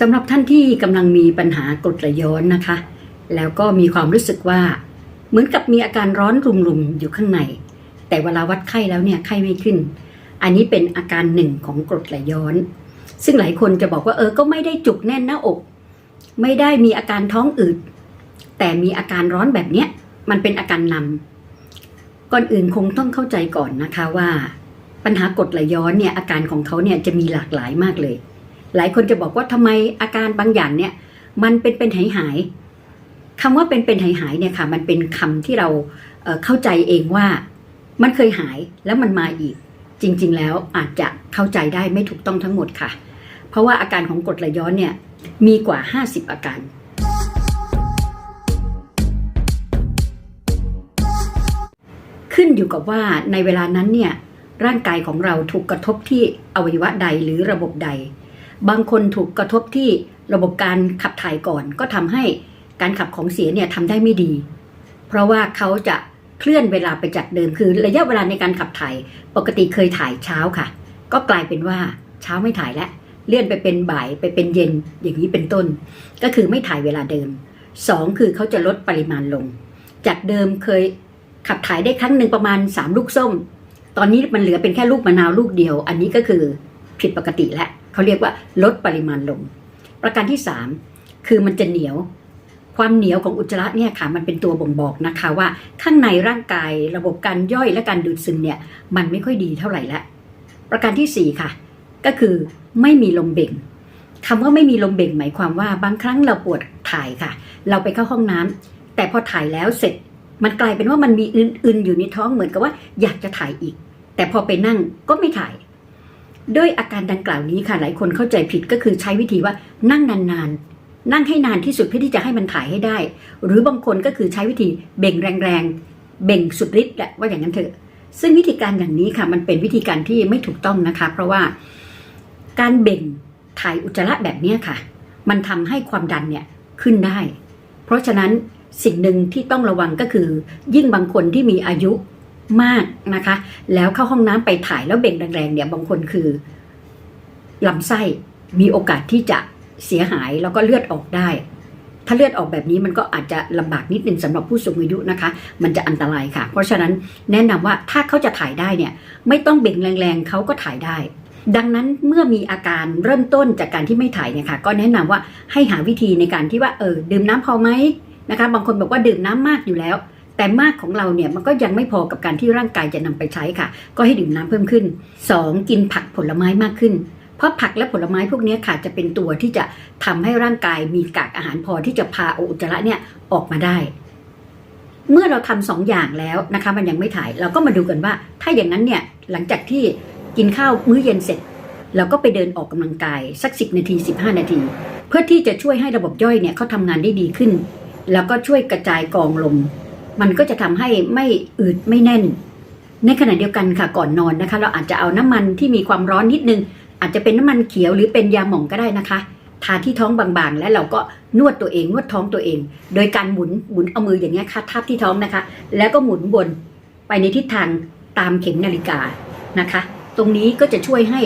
สำหรับท่านที่กำลังมีปัญหากรดไหลย้อนนะคะ แล้วก็มีความรู้สึกว่า เหมือนกับมีอาการร้อนรุมๆอยู่ข้างใน แต่เวลาวัดไข้แล้วเนี่ยไข้ไม่ขึ้น อันนี้เป็นอาการหนึ่งของกรดไหลย้อน ซึ่งหลายคนจะบอกว่าเออก็ไม่ได้จุกแน่นหน้าอก ไม่ได้มีอาการท้องอืดแต่มีอาการร้อนแบบเนี้ยมันเป็นอาการนำก่อนอื่นคงต้องเข้าใจก่อนนะคะว่า ปัญหากรดไหลย้อนเนี่ยอาการของเขาเนี่ยจะมีหลากหลายมากเลย หลายคนจะบอกว่าทำไมอาการบางอย่างเนี่ย มันเป็นเป็นหายหายคำว่าเป็นเป็นหายหายเนี่ยค่ะ มันเป็นคำที่เราเอ่อเข้าใจเองว่า มันเคยหายแล้วมันมาอีก จริง ๆ แล้วอาจจะเข้าใจได้ไม่ถูกต้องทั้งหมดค่ะ เพราะว่าอาการของกรดไหลย้อนเนี่ยมีกว่า 50 อาการขึ้นอยู่กับว่าในเวลานั้นเนี่ยร่างกายของเราถูกกระทบที่อวัยวะใดหรือระบบใด บางคนถูกกระทบที่ระบบการขับถ่ายก่อน ก็ทำให้การขับของเสียเนี่ยทำได้ไม่ดี เพราะว่าเขาจะเคลื่อนเวลาไปจากเดิมคือระยะเวลาในการขับถ่าย ปกติเคยถ่ายเช้าค่ะ ก็กลายเป็นว่าเช้าไม่ถ่ายแล้วเลื่อนไปเป็นบ่ายไปเป็นเย็นอย่างนี้เป็นต้น ก็คือไม่ถ่ายเวลาเดิมสองคือเขาจะลดปริมาณลง จากเดิมเคยขับถ่ายได้ครั้งหนึ่งประมาณสามลูกส้ม ตอนนี้มันเหลือเป็นแค่ลูกมะนาวลูกเดียว อันนี้ก็คือผิดปกติแล้วเขาเรียกว่าลดปริมาณลง ประการที่สามคือมันจะเหนียว ความเหนียวของอุจจาระเนี่ยค่ะมันเป็นตัวบ่งบอกนะคะว่าข้างในร่างกายระบบการย่อยและการดูดซึมเนี่ยมันไม่ค่อยดีเท่าไหร่แล้วประการที่สี่ค่ะ ก็คือไม่มีลมเบ่งคำว่าไม่มีลมเบ่งหมายความว่าบางครั้งเราปวดถ่ายค่ะ เราไปเข้าห้องน้ำแต่พอถ่ายแล้วเสร็จ มันกลายเป็นว่ามันมีอื่นๆอยู่ในท้องเหมือนกับว่าอยากจะถ่ายอีก แต่พอไปนั่งก็ไม่ถ่าย ด้วยอาการดังกล่าวนี้ค่ะ หลายคนเข้าใจผิดก็คือใช้วิธีว่านั่งนานๆ นั่งให้นานที่สุดเพื่อที่จะให้มันถ่ายให้ได้ หรือบางคนก็คือใช้วิธีเบ่งแรงๆ เบ่งสุดฤทธิ์แหละว่าอย่างนั้นเถอะซึ่งวิธีการอย่างนี้ค่ะ มันเป็นวิธีการที่ไม่ถูกต้องนะคะ เพราะว่าการเบ่งถ่ายอุจจาระแบบนี้ค่ะ มันทำให้ความดันเนี่ยขึ้นได้ เพราะฉะนั้นสิ่งหนึ่งที่ต้องระวังก็คือ ยิ่งบางคนที่มีอายุ มากนะคะ แล้วเข้าห้องน้ำไปถ่ายแล้วเบ่งแรงๆเนี่ยบางคนคือลำไส้มีโอกาสที่จะเสียหายแล้วก็เลือดออกได้ ถ้าเลือดออกแบบนี้มันก็อาจจะลำบากนิดนึงสำหรับผู้สูงอายุนะคะ มันจะอันตรายค่ะ เพราะฉะนั้นแนะนำว่าถ้าเขาจะถ่ายได้เนี่ย ไม่ต้องเบ่งแรงๆเขาก็ถ่ายได้ ดังนั้นเมื่อมีอาการเริ่มต้นจากการที่ไม่ถ่ายเนี่ยค่ะก็แนะนำว่าให้หาวิธีในการที่ว่าเออดื่มน้ำพอไหมนะคะ บางคนบอกว่าดื่มน้ำมากอยู่แล้ว แต่มากของเราเนี่ยมันก็ยังไม่พอกับการที่ร่างกายจะนำไปใช้ค่ะ ก็ให้ดื่มน้ำเพิ่มขึ้น 2. กินผักผลไม้มากขึ้น เพราะผักและผลไม้พวกนี้ค่ะจะเป็นตัวที่จะทำให้ร่างกายมีกากอาหารพอที่จะพาอุจจาระเนี่ยออกมาได้ เมื่อเราทำสองอย่างแล้วนะคะมันยังไม่ถ่ายเราก็มาดูกันว่า ถ้าอย่างนั้นเนี่ยหลังจากที่กินข้าวมื้อเย็นเสร็จเราก็ไปเดินออกกำลังกายสัก 10 นาที 15 นาที เพื่อที่จะช่วยให้ระบบย่อยเนี่ยเขาทำงานได้ดีขึ้น แล้วก็ช่วยกระจายกองลม มันก็จะทำให้ไม่อืดไม่แน่น ในขณะเดียวกันค่ะก่อนนอนนะคะ เราอาจจะเอาน้ำมันที่มีความร้อนนิดนึง อาจจะเป็นน้ำมันเขียวหรือเป็นยาหม่องก็ได้นะคะทาที่ท้องบางๆ แล้วเราก็นวดตัวเองนวดท้องตัวเอง โดยการหมุนหมุนเอามืออย่างเงี้ยค่ะทับที่ท้องนะคะ แล้วก็หมุนวนไปในทิศทางตามเข็มนาฬิกานะคะ ตรงนี้ก็จะช่วยให้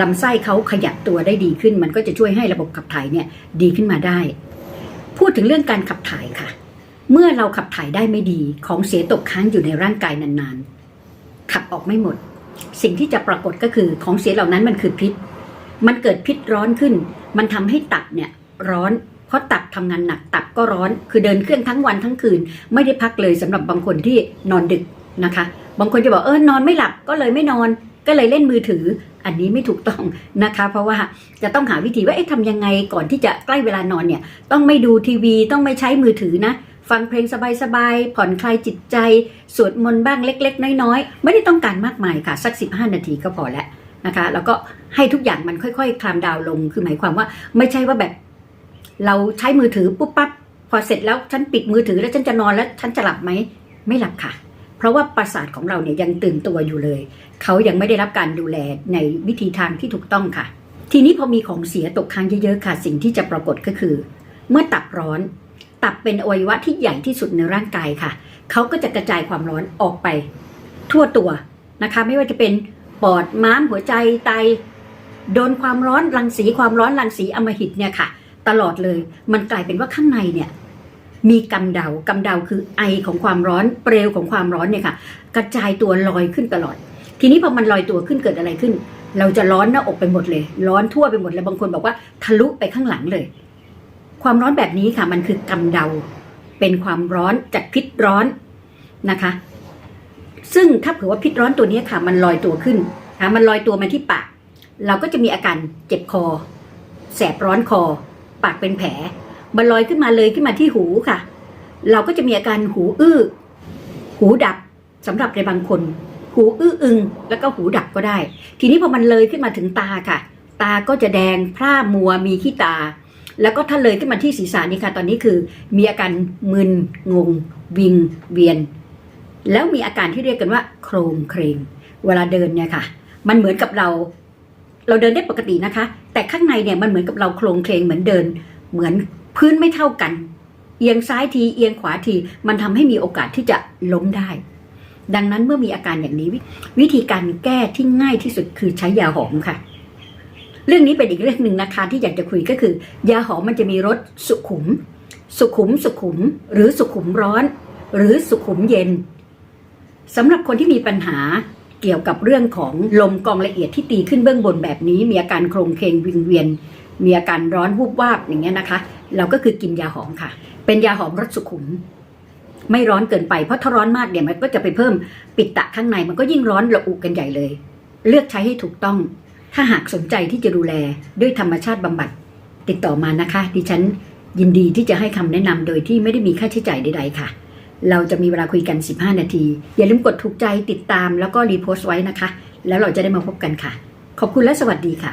ลำไส้เขาขยับตัวได้ดีขึ้น มันก็จะช่วยให้ระบบขับถ่ายเนี่ยดีขึ้นมาได้ พูดถึงเรื่องการขับถ่ายค่ะ เมื่อเราขับถ่ายได้ไม่ดีของเสียตกค้างอยู่ในร่างกายนานๆ ขับออกไม่หมด สิ่งที่จะปรากฏก็คือของเสียเหล่านั้นมันคือพิษ มันเกิดพิษร้อนขึ้น มันทำให้ตับเนี่ยร้อนเพราะตับทำงานหนักตับก็ร้อน คือเดินเครื่องทั้งวันทั้งคืน ไม่ได้พักเลยสำหรับบางคนที่นอนดึกนะคะ บางคนจะบอกเออนอนไม่หลับก็เลยไม่นอนก็เลยเล่นมือถือ อันนี้ไม่ถูกต้องนะคะ เพราะว่าจะต้องหาวิธีว่าเอ๊ะทำยังไงก่อนที่จะใกล้เวลานอนเนี่ย ต้องไม่ดูทีวีต้องไม่ใช้มือถือนะ ฟังเพลงสบายๆผ่อนคลายจิตใจ สวดมนต์บ้างเล็ก ๆ น้อยๆ ไม่ได้ต้องการมากมายค่ะ สัก 15 นาทีก็พอแล้วนะคะ แล้วก็ให้ทุกอย่างมันค่อยๆ คลามดาวลง คือหมายความว่าไม่ใช่ว่าแบบ เราใช้มือถือปุ๊บปั๊บพอเสร็จแล้วฉันปิดมือถือแล้วฉันจะนอนแล้วฉันจะหลับไหมไม่หลับค่ะ เพราะว่าประสาทของเราเนี่ยยังตื่นตัวอยู่เลย เขายังไม่ได้รับการดูแลในวิธีทางที่ถูกต้องค่ะ ทีนี้พอมีของเสียตกค้างเยอะๆค่ะ สิ่งที่จะปรากฏก็คือ เมื่อตับร้อน ตับเป็นอวัยวะที่ใหญ่ที่สุดในร่างกายค่ะ เขาก็จะกระจายความร้อนออกไป ทั่วตัวนะคะ ไม่ว่าจะเป็นปอดม้ามหัวใจไต โดนความร้อนรังสีความร้อนรังสีอมหิตเนี่ยค่ะ ตลอดเลยมันกลายเป็นว่าข้างในเนี่ยมีกำเดากำเดาคือไอของความร้อนเปลวของความร้อนเนี่ยค่ะ กระจายตัวลอยขึ้นตลอด ทีนี้พอมันลอยตัวขึ้นเกิดอะไรขึ้น เราจะร้อนหน้าอกไปหมดเลย ร้อนทั่วไปหมดเลยบางคนบอกว่าทะลุไปข้างหลังเลย ความร้อนแบบนี้ค่ะ มันคือกำเดา เป็นความร้อนจากพิษร้อนนะคะ ซึ่งถ้าเผื่อว่าพิษร้อนตัวนี้ค่ะ มันลอยตัวขึ้นนะมันลอยตัวมาที่ปาก เราก็จะมีอาการเจ็บคอ แสบร้อนคอ ปากเป็นแผล มันลอยขึ้นมาเลยขึ้นมาที่หูค่ะ เราก็จะมีอาการหูอื้อ หูดับสำหรับในบางคน หูอื้ออึง แล้วก็หูดับก็ได้ ทีนี้พอมันเลยขึ้นมาถึงตาค่ะ ตาก็จะแดงพร่ามัวมีขี้ตา แล้วก็ถ้าเลยขึ้นมาที่ศีรษะนี่ค่ะ ตอนนี้คือมีอาการมึนงง วิงเวียน แล้วมีอาการที่เรียกกันว่า โครงเครงเวลาเดินเนี่ยค่ะ มันเหมือนกับเรา เราเดินได้ปกตินะคะ แต่ข้างในเนี่ยมันเหมือนกับเราโครงเครงเหมือนเดิน เหมือนพื้นไม่เท่ากัน เอียงซ้ายทีเอียงขวาที มันทำให้มีโอกาสที่จะล้มได้ ดังนั้นเมื่อมีอาการอย่างนี้วิธีการแก้ที่ง่ายที่สุดคือใช้ยาหอมค่ะ เรื่องนี้เป็นอีกเรื่องหนึ่งนะคะที่อยากจะคุยก็คือ ยาหอมมันจะมีรสสุขุม สุขุมสุขุม หรือสุขุมร้อน หรือสุขุมเย็นสำหรับคนที่มีปัญหาเกี่ยวกับเรื่องของลมกองละเอียดที่ตีขึ้นเบื้องบนแบบนี้ มีอาการโครงเคงวิงเวียน มีอาการร้อนวูบวาบอย่างเงี้ยนะคะ เราก็คือกินยาหอมค่ะ เป็นยาหอมรสสุขุม ไม่ร้อนเกินไปเพราะถ้าร้อนมากเนี่ยมันก็จะไปเพิ่มปิดตะข้างในมันก็ยิ่งร้อนระอุกันใหญ่เลย เลือกใช้ให้ถูกต้อง ถ้าหากสนใจที่จะดูแลด้วยธรรมชาติบำบัดติดต่อมานะคะ ดิฉันยินดีที่จะให้คำแนะนำโดยที่ไม่ได้มีค่าใช้จ่ายใดๆค่ะ เราจะมีเวลาคุยกัน 15 นาที อย่าลืมกดถูกใจติดตามแล้วก็รีโพสต์ไว้นะคะ แล้วเราจะได้มาพบกันค่ะ ขอบคุณและสวัสดีค่ะ